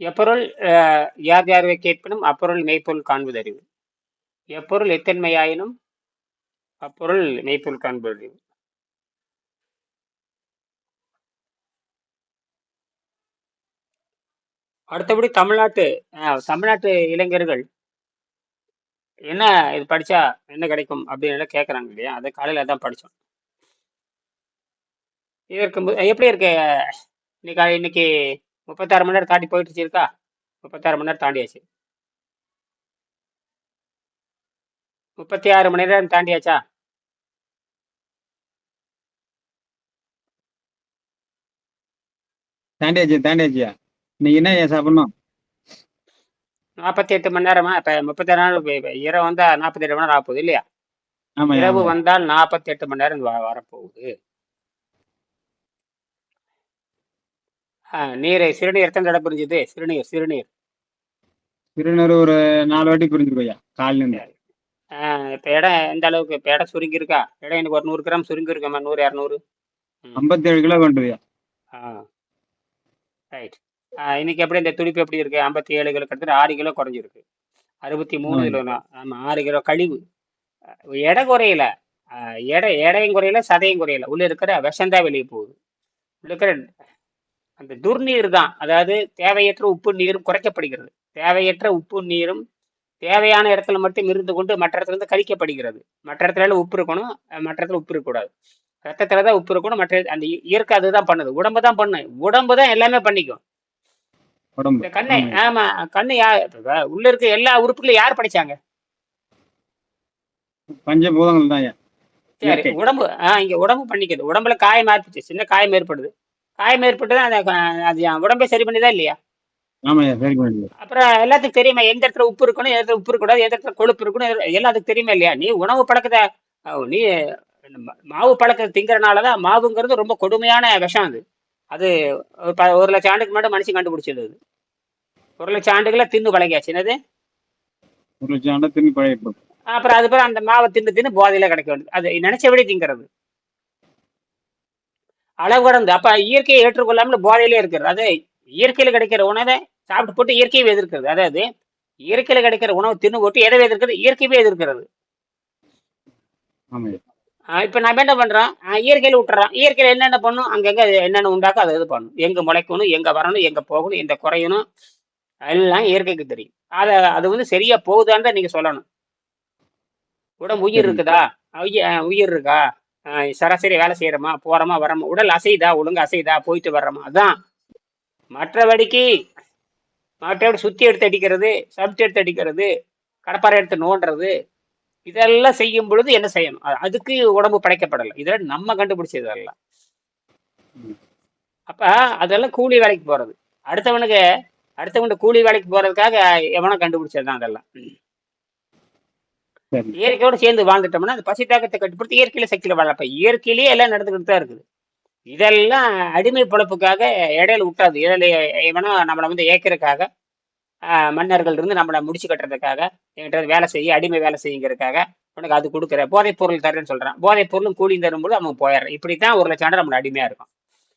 எப்பொருள் யார் யாரை கேட்பினும் அப்பொருள் மெய்ப்பொருள் காண்பதறிவு. எப்பொருள் எத்தன்மையாயினும் அப்பொருள் மெய்ப்பொருள் காண்பதறிவு. அடுத்தபடி தமிழ்நாட்டு தமிழ்நாட்டு இளைஞர்கள் என்ன இது படிச்சா என்ன கிடைக்கும் அப்படின்னு கேட்குறாங்க இல்லையா? அதை காலையில் அதான் படித்தோம் இதற்கு எப்படி இருக்கு? இன்னைக்கு இன்னைக்கு முப்பத்தாறு மணி நேரம் தாண்டி போயிட்டுச்சு இருக்கா? முப்பத்தாறு மணி நேரம் தாண்டியாச்சு. முப்பத்தி ஆறு மணி நேரம் தாண்டியாச்சா? தாண்டியாச்சு தாண்டியாச்சியா இன்னைக்கு என்ன சாப்பிடணும்? நாற்பத்தி எட்டு மணி நேரமா? இப்போ முப்பத்தாறு நாள் இப்ப- இப்ப இரவு வந்தால் நாற்பத்தி எட்டு மணி நேரம் ஆகப்போகுது இல்லையா? ஆமாய்யா இரவு வந்தால் நாற்பத்தி எட்டு மணி நேரம் வரப்போகுது. நீர் சிறுநீர் எத்தனை தடவை புரிஞ்சுது? சிறுநீர் சிறுநீர். திருநூறு ஒரு நாலு வாட்டி புரிஞ்சிருக்கும் ஐயா காலையில இருந்து. இப்போ இடம் எந்த அளவுக்கு? இப்போ இடம் சுருங்கி இருக்கா இடம் எனக்கு ஒரு நூறு கிராம் சுருங்கி இருக்கமா நூறு இரநூறு? ஐம்பத்தேழு கிலோ கொண்டுயா ஆ. ரைட் இன்னைக்கு எப்படி இந்த துடிப்பு எப்படி இருக்கு? ஐம்பத்தி ஏழு கிலோ கிட்டத்தட்ட ஆறு கிலோ குறைஞ்சிருக்கு. அறுபத்தி மூணு கிலோ தான் ஆமாம் ஆறு கிலோ கழிவு. எடை குறையல. எடை எடையும் குறையல சதையும் குறையல. உள்ள இருக்கிற விஷம்தான் வெளியே போகுது. உள்ள இருக்கிற அந்த துர்நீர் தான். அதாவது தேவையற்ற உப்பு நீரும் குறைக்கப்படுகிறது. தேவையற்ற உப்பு நீரும் தேவையான இடத்துல மட்டும் இருந்து கொண்டு மற்ற இடத்துல இருந்து கழிக்கப்படுகிறது. மற்ற இடத்துல உப்பு இருக்கணும் மற்ற இடத்துல உப்பு இருக்கக்கூடாது. ரத்தத்துல தான் உப்பு இருக்கணும் மற்ற அந்த இயற்கை அதுதான் பண்ணுது. உடம்பு தான் பண்ணு. உடம்பு தான் எல்லாமே பண்ணிக்கும். கண்ணை ஆமா கண்ணு யார் உள்ள இருக்க எல்லா உறுப்புகளையும் யார் படைச்சாங்க? பஞ்சபூதங்கள் தான் சரி உடம்பு ஆ இங்க உடம்பு பண்ணிக்குது உடம்புல காயம் ஏற்பட்டுச்சு. சின்ன காயம் ஏற்படுது. காயம் ஏற்பட்டு அந்த அது என் உடம்பே சரி பண்ணிதா இல்லையா? அப்புறம் எல்லாத்துக்கும் தெரியுமா எந்த இடத்துல உப்பு இருக்கணும் எந்த இடத்துல உப்பு இருக்கக்கூடாது எந்த இடத்துல கொழுப்பு இருக்கணும் அதுக்கு தெரியுமா இல்லையா? நீ உணவு பழக்கத்தை நீ மாவு பழக்கத்தை திங்கறனால தான் மாவுங்கிறது ரொம்ப கொடுமையான விஷம் அது. அது ஒரு லட்சம் ஆண்டுக்கு முன்னாடி மனுஷன் கண்டுபிடிச்சது அது. ஒரு லட்சம் ஆண்டுகள தின்னு பழகியாச்சு. என்னது? ஒரு லட்சம் ஆண்டா பழைய போட்டு அப்புறம் அது பிறகு அந்த மாவை தின்னு தின்னு போதையில கிடைக்க வேண்டியது. அது நினைச்சபடி திங்கிறது. அளவு கடந்து அப்ப இயற்கையை ஏற்றுக்கொள்ளாமல் போதையிலே இருக்கிறது. அது இயற்கையில கிடைக்கிற உணவை சாப்பிட்டு போட்டு இயற்கையை எதிர்க்கிறது அதாவது இயற்கையில கிடைக்கிற உணவு தின்னு போட்டு எதை எதிர்க்கிறது இயற்கையவே எதிர்க்கிறது. இப்ப நம்ம என்ன பண்றோம்? இயற்கையில விட்டுறோம் இயற்கையில என்னென்ன பண்ணும்? அங்கங்க என்னென்ன உண்டாக்கோ அதை இது பண்ணும். எங்க முளைக்கணும் எங்க வரணும் எங்க போகணும் எங்க குறையணும் எல்லாம் இயற்கைக்கு தெரியும். அத அது வந்து சரியா போகுதான்னு தான் நீங்க சொல்லணும். உடம்பு உயிர் இருக்குதா? உயிர் இருக்கா? சராசரி வேலை செய்யறோமா? போறோமா? வரோமா உடல் அசைதா ஒழுங்கு அசைதா போயிட்டு வர்றோமா? அதான். மற்றபடிக்கு மற்றபடி சுத்தி எடுத்து அடிக்கிறது சப்தி எடுத்து அடிக்கிறது கடப்பாரை எடுத்து நோண்டுறது இதெல்லாம் செய்யும் பொழுது என்ன செய்யணும்? அதுக்கு உடம்பு படைக்கப்படலை. இதெல்லாம் நம்ம கண்டுபிடிச்சது அதெல்லாம் அப்ப அதெல்லாம் கூலி வேலைக்கு போறது. அடுத்தவனுக்கு அடுத்தவனுக்கு கூலி வேலைக்கு போறதுக்காக எவனோ கண்டுபிடிச்சது தான் அதெல்லாம். இயற்கையோட சேர்ந்து வாழ்ந்துட்டோம்னா அந்த பசி தாக்கத்தை கட்டுப்படுத்தி இயற்கையில சக்தியில வாழப்ப இயற்கையிலேயே எல்லாம் நடந்துக்கிட்டு தான் இருக்குது. இதெல்லாம் அடிமை பொழப்புக்காக இடையில விட்டாது. இதில் எவனோ நம்மளை வந்து ஏக்கிறதுக்காக மன்னர்கள் இருந்து நம்மளை முடிச்சு கட்டுறதுக்காக என்கிட்ட வேலை செய்ய அடிமை வேலை செய்யுங்கிறதுக்காக உனக்கு அது கொடுக்குற போதைப் பொருள் தரேன்னு சொல்றான். போதைப் பொருளும் கூலியும் தரும்போது அவன் போயிடுறான். இப்படித்தான் ஒரு லட்சம் ஆண்டு நம்மள அடிமையா இருக்கும்.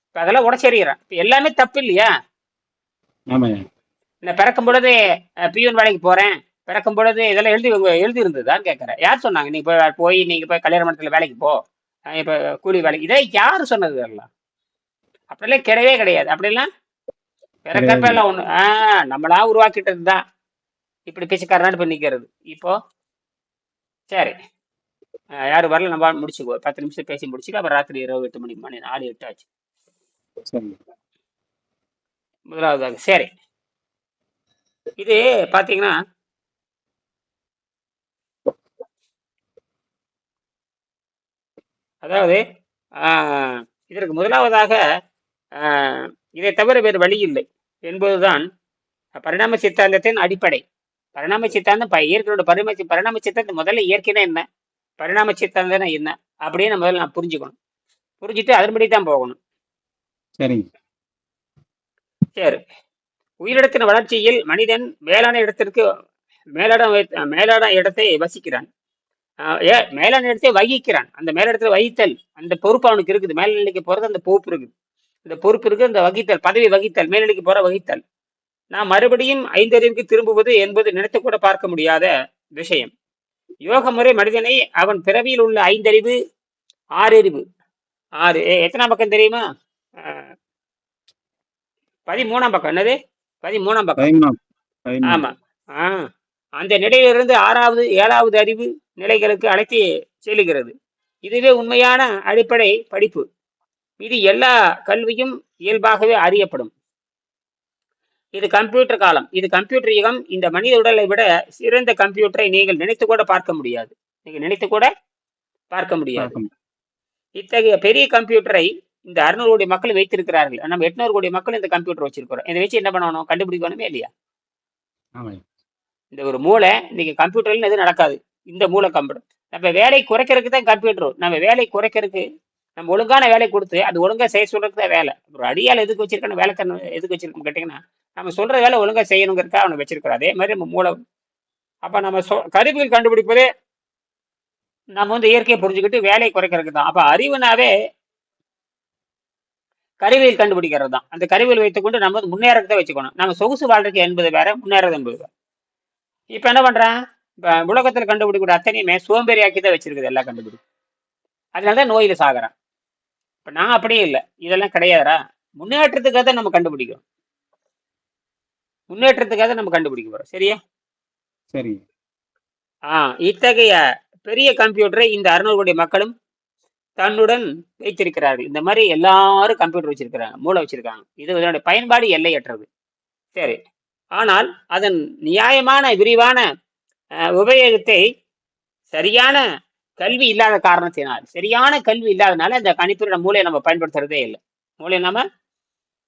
இப்போ அதெல்லாம் உடச்செறிகிறான். இப்போ எல்லாமே தப்பு இல்லையா? நான் பிறக்கும் பொழுது பியூன் வேலைக்கு போறேன். பிறக்கும் பொழுது இதெல்லாம் எழுதி எழுதி இருந்ததான்னு கேட்கறேன். யார் சொன்னாங்க? நீ போய் போய் நீங்க போய் கல்யாண மண்டலத்தில் வேலைக்கு போ. இப்ப கூலி வேலைக்கு இதை யார் சொன்னது இதெல்லாம்? அப்படிலாம் கிடையவே கிடையாது. அப்படிலாம் பிறக்கப்ப எல்லாம் ஒண்ணு ஆஹ் நம்மளா உருவாக்கிட்டது தான் இப்படி பிச்சைக்காரனாட்டு போய் நிக்கிறது. இப்போ சரி. யாரும் வரல நம்ம முடிச்சுக்கோ பத்து நிமிஷம் பேசி முடிச்சுக்கோ அப்புறம் ராத்திரி இருபது எட்டு மணி மணி நாலு எட்டு ஆச்சு. முதலாவதாக சரி. இது பாத்தீங்கன்னா அதாவது இதற்கு முதலாவதாக இதை தவிர வேறு வழி இல்லை என்பதுதான் பரிணாம சித்தாந்தத்தின் அடிப்படை. பரிணாம சித்தாந்தம் இயற்கையோட பரிணாம பரிணாம சித்தாந்தம் முதல்ல இயற்கைனா என்ன? பரிணாம சித்தாந்தம்னா என்ன? அப்படின்னு முதல்ல நான் புரிஞ்சுக்கணும். புரிஞ்சுட்டு அதன்படி தான் போகணும். சரிங்க. சரி. உயிரிடத்தின் வளர்ச்சியில் மனிதன் மேலான இடத்திற்கு மேலான மேலான இடத்தை வசிக்கிறான். ஏ மேலான இடத்தை வகிக்கிறான். அந்த மேலிடத்துல வகித்தல் அந்த பொறுப்பு அவனுக்கு இருக்குது. மேல்நிலைக்கு போறது அந்த பொறுப்பு இருக்குது. இந்த பொறுப்பு இருக்கு அந்த வகித்தல் பதவி வகித்தல் மேல்நிலைக்கு போற வகித்தல். நாம் மறுபடியும் ஐந்தறிவுக்கு திரும்புவது என்பது நினைத்து கூட பார்க்க முடியாத விஷயம். யோக முறை மனிதனை அவன் பிறவியில் உள்ள ஐந்தறிவு ஆறறிவு. ஆறு எத்தனாம் பக்கம் தெரியுமா? பதிமூணாம் பக்கம். என்னது? பதிமூணாம் பக்கம். ஆமா. ஆ. அந்த நிலையிலிருந்து ஆறாவது ஏழாவது அறிவு நிலைகளுக்கு அழைத்து செல்லுகிறது. இதுவே உண்மையான அடிப்படை படிப்பு. இது எல்லா கல்வியும் இயல்பாகவே அறியப்படும். இது கம்ப்யூட்டர் காலம். இது கம்ப்யூட்டர் யுகம். இந்த மனித உடலை விட சிறந்த கம்ப்யூட்டரை நீங்கள் நினைத்து கூட பார்க்க முடியாது. நீங்க நினைத்து கூட பார்க்க முடியாது. இத்தகைய பெரிய கம்ப்யூட்டரை இந்த அறுநூறு கோடி மக்கள் வைத்திருக்கிறார்கள். நம்ம எட்நூறு கோடி மக்கள் இந்த கம்ப்யூட்டர் வச்சிருக்கிறோம். இதை வச்சு என்ன பண்ணணும்? கண்டுபிடிக்கணுமே இல்லையா? இந்த ஒரு மூளை இன்னைக்கு கம்ப்யூட்டர்ல எதுவும் நடக்காது. இந்த மூளை கம்ப்யூட்டர் நம்ம வேலை குறைக்கிறதுக்கு தான் கம்ப்யூட்டர் நம்ம வேலை குறைக்கிறதுக்கு நம்ம ஒழுங்கான வேலை கொடுத்து அது ஒழுங்கா செய்ய சொல்றதுக்கு தான் வேலை. ஒரு அடியால் எதுக்கு வச்சிருக்கணும் வேலை எதுக்கு வச்சிருக்கோம் கேட்டிங்கன்னா நம்ம சொல்ற வேலை ஒழுங்கா செய்யணுங்கிறதுக்காக அவனை வச்சிருக்கிறோம் அதே மாதிரி நம்ம மூளை. அப்போ நம்ம சொ கருவிகள் கண்டுபிடிப்பதே நம்ம வந்து இயற்கையை புரிஞ்சுக்கிட்டு வேலையை குறைக்கிறதுக்கு தான். அப்போ அறிவுனாவே கருவியில் கண்டுபிடிக்கிறது தான் அந்த கருவியில் வைத்துக்கொண்டு நம்ம வந்து முன்னேறதை வச்சுக்கணும். நம்ம சொகுசு வாழ்றதுக்கு என்பது வேற முன்னேறது என்பது வேற இப்ப என்ன பண்றான் இப்ப உலகத்துல கண்டுபிடிக்கிற அத்தனையுமே சோம்பேறியாக்கி தான் வச்சிருக்குது எல்லாம் கண்டுபிடிக்கும் அதனாலதான் நோயில சாகுறான். இப்ப நான் அப்படியே இல்லை. இதெல்லாம் கிடையாதுடா. முன்னேற்றத்துக்காக தான் நம்ம கண்டுபிடிக்கிறோம். முன்னேற்றத்துக்காக தான் நம்ம கண்டுபிடிக்க போறோம். சரியா? சரி. ஆ இத்தகைய பெரிய கம்ப்யூட்டரை இந்த அறுநூறு கோடி மக்களும் தன்னுடன் வைத்திருக்கிறார்கள். இந்த மாதிரி எல்லாரும் கம்ப்யூட்டர் வச்சிருக்கிறாங்க மூளை வச்சிருக்காங்க. இது இதனுடைய பயன்பாடு எல்லையற்றது. சரி. ஆனால் அதன் நியாயமான விரிவான உபயோகத்தை சரியான கல்வி இல்லாத காரணத்தினால் சரியான கல்வி இல்லாதனால இந்த கணிப்பொறியோட மூளையை நம்ம பயன்படுத்துறதே இல்லை. மூளையை நம்ம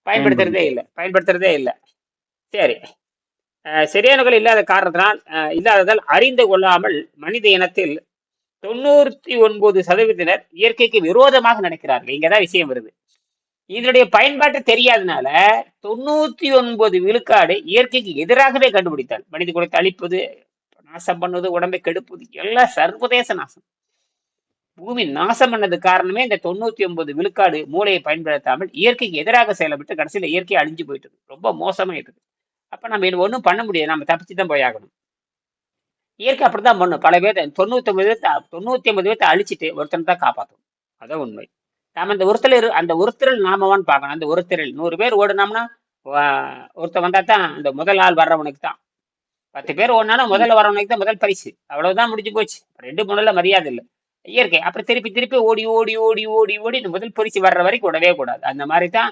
பயன்படுத்துறதே இல்லை. பயன்படுத்துறதே இல்லை. சரி. அஹ், சரியான கல்வி இல்லாத காரணத்தினால் இல்லாததால் அறிந்து கொள்ளாமல் மனித இனத்தில் தொண்ணூத்தி ஒன்பது சதவீதத்தினர் இயற்கைக்கு விரோதமாக நினைக்கிறார்கள். இங்கதான் விஷயம் வருது. இதனுடைய பயன்பாட்டு தெரியாதனால தொண்ணூத்தி ஒன்பது விழுக்காடு இயற்கைக்கு எதிராகவே கண்டுபிடித்தாள். மனித குலத்தை அழிப்பது நாசம் பண்ணுவது உடம்பை கெடுப்பது எல்லாம் சர்வதேச நாசம். பூமி நாசம் பண்ணது காரணமே இந்த தொண்ணூத்தி ஒன்பது விழுக்காடு மூளையை பயன்படுத்தாமல் இயற்கைக்கு எதிராக செயல்பட்டு கடைசியில இயற்கை அழிஞ்சு போயிட்டு ரொம்ப மோசமா இருக்குது அப்ப நம்ம இது ஒண்ணும் பண்ண முடியாது. நம்ம தப்பிச்சு தான் போயாகணும் இயற்கை அப்படித்தான் பண்ணும். பல பேர் தொண்ணூத்தி ஒன்பது பேர்த்த தொண்ணூத்தி ஒன்பது பேர்த்த அழிச்சிட்டு ஒருத்தனை தான் காப்பாற்றும் அதான் உண்மை. நாம இந்த ஒருத்தர் இரு- அந்த ஒருத்தரில் நாமவான்னு பார்க்கணும். அந்த ஒருத்தரில் நூறு பேர் ஓடுனோம்னா ஒருத்தர் வந்தா தான் அந்த முதல் ஆள் வர்றவனுக்கு தான். பத்து பேர் ஓடினாலும் முதல்ல வரவனுக்கு தான் முதல் பரிசு. அவ்வளவுதான் முடிஞ்சு போச்சு. ரெண்டு மூணுல மரியாதை இல்லை. இயற்கை. அப்புறம் திருப்பி திருப்பி ஓடி ஓடி ஓடி ஓடி ஓடி இந்த முதல் பரிசு வர்ற வரைக்கும் விடவே கூடாது. அந்த மாதிரி தான்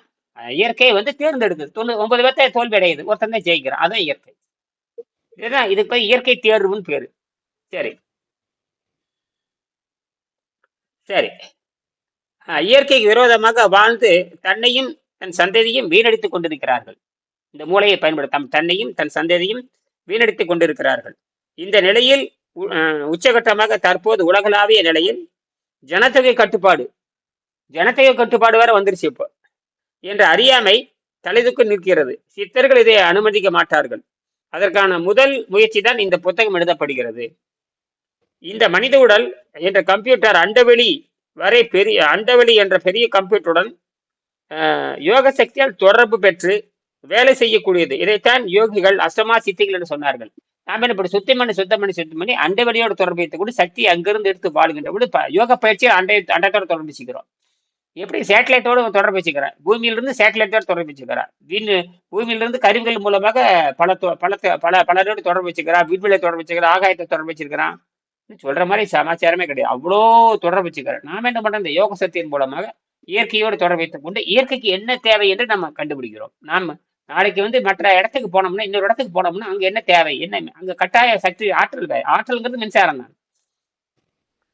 இயற்கையை வந்து தேர்ந்தெடுக்குது. தொண்ணூறு ஒன்பது பேர்த்த தோல்வி அடையுது ஒருத்தன் தான் ஜெயிக்கிறான். அதான் இயற்கை. இதுதான் இதுக்கு போய் இயற்கை தேர்வுன்னு பேரு. சரி. சரி. இயற்கைக்கு விரோதமாக வாழ்ந்து தன்னையும் தன் சந்ததியும் வீணடித்துக் கொண்டிருக்கிறார்கள். இந்த மூளையை பயன்படுத்தாமல் தன்னையும் தன் சந்ததியும் வீணடித்துக் கொண்டிருக்கிறார்கள். இந்த நிலையில் உ- உச்சகட்டமாக தற்போது உலகளாவிய நிலையில் ஜனத்தொகை கட்டுப்பாடு ஜனத்தொகை கட்டுப்பாடு வேற வந்துருச்சு இப்போ. என்ற அறியாமை தலைதுக்கு நிற்கிறது. சித்தர்கள் இதை அனுமதிக்க மாட்டார்கள். அதற்கான முதல் முயற்சி தான் இந்த புத்தகம் எழுதப்படுகிறது. இந்த மனித உடல் என்ற கம்ப்யூட்டர் அண்டவெளி வரை பெரிய அண்டவெளி என்ற பெரிய கம்ப்யூட்டருடன் யோக சக்தியால் தொடர்பு பெற்று வேலை செய்யக்கூடியது. இதைத்தான் யோகிகள் அஷ்டமா சித்திகள் என்று சொன்னார்கள். நாம என்ன இப்படி சுத்தம் பண்ணி சுத்தம் பண்ணி சுத்தம் பண்ணி அண்டவெளியோட தொடர்பு வைத்துக் சக்தி அங்கிருந்து எடுத்து வாழ்கின்ற பொழுது யோக பயிற்சியை அண்டை அண்டத்தோட தொடர்பு வச்சுக்கிறோம். எப்படி? சேட்டலைட்டோடு தொடர்பு வச்சுக்கிறார். பூமியிலிருந்து சேட்டலைட்டோடு தொடர்பு வச்சுக்கிறார். விண் பூமியிலிருந்து கருவிகள் மூலமாக பல தொ- பல பல பலரோடு தொடர்பு வச்சுக்கிறார். விண்வெளியை தொடர்பு வச்சுக்கிறார். ஆகாயத்தை தொடர்பு வச்சிருக்கிறான் சொல்ற மாதிரி சமாச்சாரமே கிடையாது. அவ்வளோ தொடர்பு வச்சுக்கிறார். நாம என்ன பண்றோம்? இந்த யோக சக்தியின் மூலமாக இயற்கையோடு தொடர்பு வைத்துக் கொண்டு இயற்கைக்கு என்ன தேவை என்று நம்ம கண்டுபிடிக்கிறோம். நாம நாளைக்கு வந்து மற்ற இடத்துக்கு போனோம்னா இன்னொரு இடத்துக்கு போனோம்னா அங்க என்ன தேவை? என்ன அங்க கட்டாய சக்தி ஆற்றல் ஆற்றல்ங்கிறது மின்சாரம் தான்.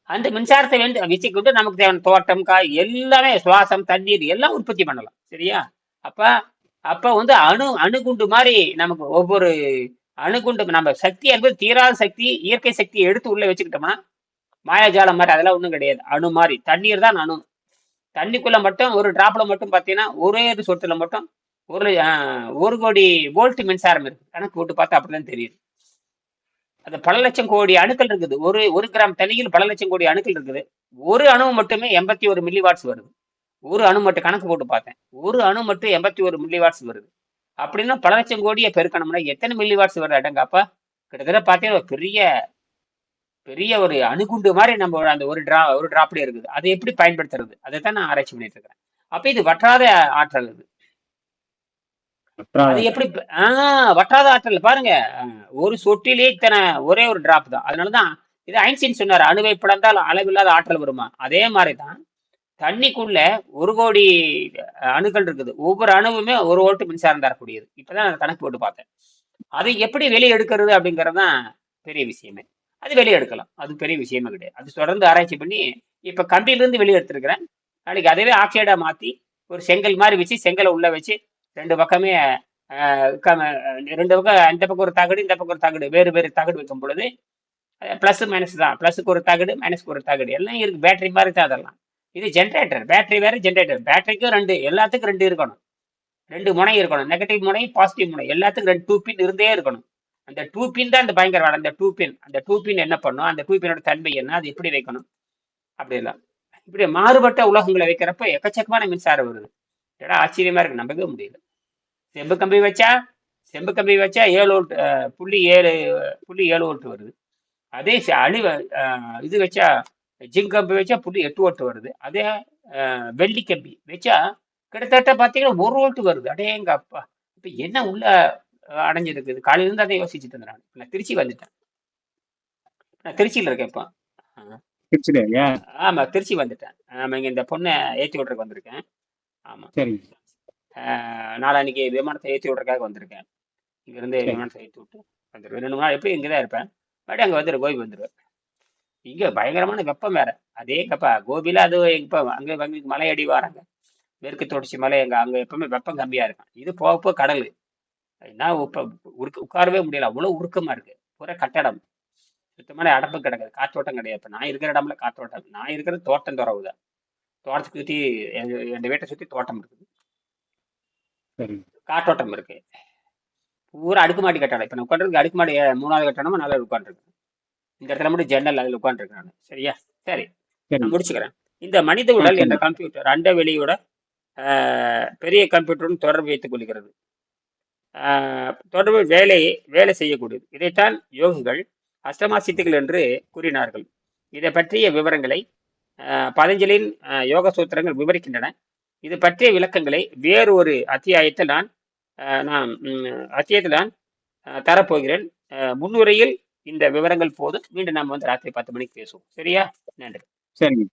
அந்த மின்சாரத்தை வந்து வச்சுக்கிட்டு நமக்கு தேவையான தோட்டம் காய் எல்லாமே சுவாசம் தண்ணீர் எல்லாம் உற்பத்தி பண்ணலாம். சரியா? அப்ப அப்ப வந்து அணு அணுகுண்டு மாதிரி நமக்கு ஒவ்வொரு அணுகுண்டு. நம்ம சக்தி என்பது தீராத சக்தி இயற்கை சக்தியை எடுத்து உள்ளே வச்சுக்கிட்டோம்னா மாயாஜாலம் மாதிரி அதெல்லாம் ஒன்றும் கிடையாது. அணு மாதிரி. தண்ணீர் தான் அணு. தண்ணிக்குள்ள மட்டும் ஒரு டிராப்ல மட்டும் பார்த்தீங்கன்னா ஒரே ஒரு சொத்துல மட்டும் ஒரு ஒரு கோடி வோல்ட் மின்சாரம் இருக்கு. கணக்கு போட்டு பார்த்தா அப்படிதான் தெரியுது. அது பல லட்சம் கோடி அணுக்கள் இருக்குது. ஒரு ஒரு கிராம் தண்ணியில் பல லட்சம் கோடி அணுக்கள் இருக்குது. ஒரு அணு மட்டுமே எண்பத்தி ஒரு மில்லி வாட்ஸ் வருது. ஒரு அணு மட்டும் கணக்கு போட்டு பார்த்தேன். ஒரு அணு மட்டும் எண்பத்தி ஒரு மில்லி வாட்ஸ் வருது. அப்படின்னா பல லட்சம் கோடியை பெருக்கணும்னா எத்தனை மில்லி வாட்ஸ் வருது அடங்கப்பா கிட்டத்தட்ட பார்த்தீங்கன்னா ஒரு பெரிய பெரிய ஒரு அணுகுண்டு மாதிரி நம்ம அந்த ஒரு டிரா ஒரு டிராப்ல இருக்குது. அதை எப்படி பயன்படுத்துறது? அதை தான் நான் ஆராய்ச்சி பண்ணிட்டு இருக்கிறேன் அப்ப இது வற்றாத ஆற்றல் இது அது எப்படி ஆஹ் வற்றாத ஆற்றல். பாருங்க ஒரு சொட்டிலே இத்தனை ஒரே ஒரு டிராப் தான். அதனாலதான் இது ஐன்ஸ்டீன் சொன்னார் அணுவை பிளந்தால் அளவில்லாத ஆற்றல் வருமா? அதே மாதிரி தான் தண்ணிக்குள்ள ஒரு கோடி அணுக்கள் இருக்குது. ஒவ்வொரு அணுவுமே ஒரு ஓட்டு மின்சாரம் தரக்கூடியது. இப்பதான் நான் கணக்கு போட்டு பார்த்தேன். அதை எப்படி வெளியே எடுக்கிறது அப்படிங்கிறது தான் பெரிய விஷயமே. அது வெளியே எடுக்கலாம். அது பெரிய விஷயமே கிடையாது. அது தொடர்ந்து ஆராய்ச்சி பண்ணி இப்ப கம்பியிலிருந்து வெளியே எடுத்திருக்கிறேன். நாளைக்கு அதவே ஆக்சைடா மாத்தி ஒரு செங்கல் மாதிரி வச்சு செங்கலை உள்ள வச்சு ரெண்டு பக்கமே க- ரெண்டு பக்கம் இந்த பக்கம் ஒரு தகடு இந்த பக்கம் ஒரு தகடு வேறு வேறு தகடு வைக்கும் பொழுது ப்ளஸ் மைனஸ் தான். ப்ளஸுக்கு ஒரு தகடு மைனஸ்க்கு ஒரு தகடு. எல்லாம் இருக்கு. பேட்டரி மாதிரி தான் அதெல்லாம். இது ஜென்ரேட்டர் பேட்டரி வேற ஜென்ரேட்டர் பேட்டரிக்கும் ரெண்டு எல்லாத்துக்கும் ரெண்டு இருக்கணும். ரெண்டு முனை இருக்கணும். நெகட்டிவ் முனை பாசிட்டிவ் முனை. எல்லாத்துக்கும் ரெண்டு டூ பின் இருந்தே இருக்கணும். அந்த டூ பின் தான் அந்த பயங்கர வேலை. அந்த டூ பின் அந்த டூ பின் என்ன பண்ணும்? அந்த டூ பின்னோட தன்மை என்ன? அது எப்படி வைக்கணும்? அப்படி எல்லாம் இப்படி மாறுபட்ட உலகங்களை வைக்கிறப்ப எக்கச்சக்கமான மின்சாரம் வருது. ஏடா ஆச்சரியமா இருக்கு? நம்பவே முடியல. செம்பு கம்பி வச்சா செம்பு கம்பி வச்சா ஏழு வோல்ட் புள்ளி ஏழு புள்ளி ஏழு வோல்ட் வருது. அதே ச- அழிவ இது வச்சா ஜிங்க் கம்பி வச்சா புள்ளி எட்டு வோல்ட் வருது. அதே வெள்ளி கம்பி வச்சா கிட்டத்தட்ட பார்த்தீங்கன்னா ஒரு வோல்ட் வருது. அடே எங்க அப்பா. இப்போ என்ன உள்ள அடைஞ்சிருக்குது? காலையில இருந்து அதை யோசிச்சுட்டு இருந்தேன் நான். நான் திருச்சி வந்துட்டேன். நான் திருச்சியில் இருக்கேன் இப்போ. ஆமா திருச்சி வந்துட்டேன். ஆமா இங்க இந்த பொண்ணை ஏற்றி விட்றதுக்கு வந்திருக்கேன். ஆமா. அஹ், நாளான்னைக்கு விமானத்தை ஏற்றி விட்றதுக்காக வந்திருக்கேன். இங்கிருந்து சரி. விமானத்தை ஏற்றி விட்டு வந்துடுவேன் ரெண்டு நாள் எப்படி இங்கே தான் இருப்பேன். மறுபடியும் அங்கே வந்துடு கோபி வந்துடுவேன் இங்கே பயங்கரமான வெப்பம் வேற. அதே கப்பா கோபியில் அது இப்போ அங்கே எங்களுக்கு மலை அடி வராங்க. மேற்கு தொடர்ச்சி மலை எங்க அங்கே எப்பவுமே வெப்பம் கம்மியாக இருக்கும் இது போக போக கடல். என்ன இப்போ உருக்க உட்காரவே முடியல. அவ்வளோ உருக்கமாக இருக்கு. பூரா கட்டடம். சுத்தமான அடப்பு கிடக்குது. காற்றோட்டம் கிடையாது. இப்போ நான் இருக்கிற இடம்ல காற்றோட்டம் நான் இருக்கிறது தோட்டம் துறவு தான். தோட்டத்துக்கு சுற்றி என் வீட்டை சுற்றி தோட்டம் இருக்குது. காற்றோட்டம் இருக்கு. பூரா அடுக்குமாடி கட்டடம். இப்போ நான் உட்காந்துருக்கு அடுக்குமாடி மூணாவது கட்டணமா நாலாவது உட்காந்துருக்கேன் இந்த இடத்துல மட்டும் ஜன்னல் அதில் உட்காந்துருக்கேன் நான் சரியா? சரி நான் முடிச்சுக்கிறேன். இந்த மனித உடல் என்ற கம்ப்யூட்டர் அண்ட வெளியோட பெரிய கம்ப்யூட்டருடன் தொடர்பு வைத்துக் கொள்கிறது. தொடர்பு வேலை வேலை செய்யக்கூடியது. இதைத்தான் யோகிகள் அஷ்டமா சித்திகள் என்று கூறினார்கள். இதை பற்றிய விவரங்களை ஆஹ், யோக சூத்திரங்கள் விவரிக்கின்றன. இது பற்றிய விளக்கங்களை வேறு ஒரு அத்தியாயத்தில் நான் நான் அத்தியாயத்தில் நான் தரப்போகிறேன். முன்னுரையில் இந்த விவரங்கள் போதும். மீண்டும் நம்ம வந்து ராத்திரி பத்து மணிக்கு பேசுவோம். சரியா? நன்றி. சரிங்க.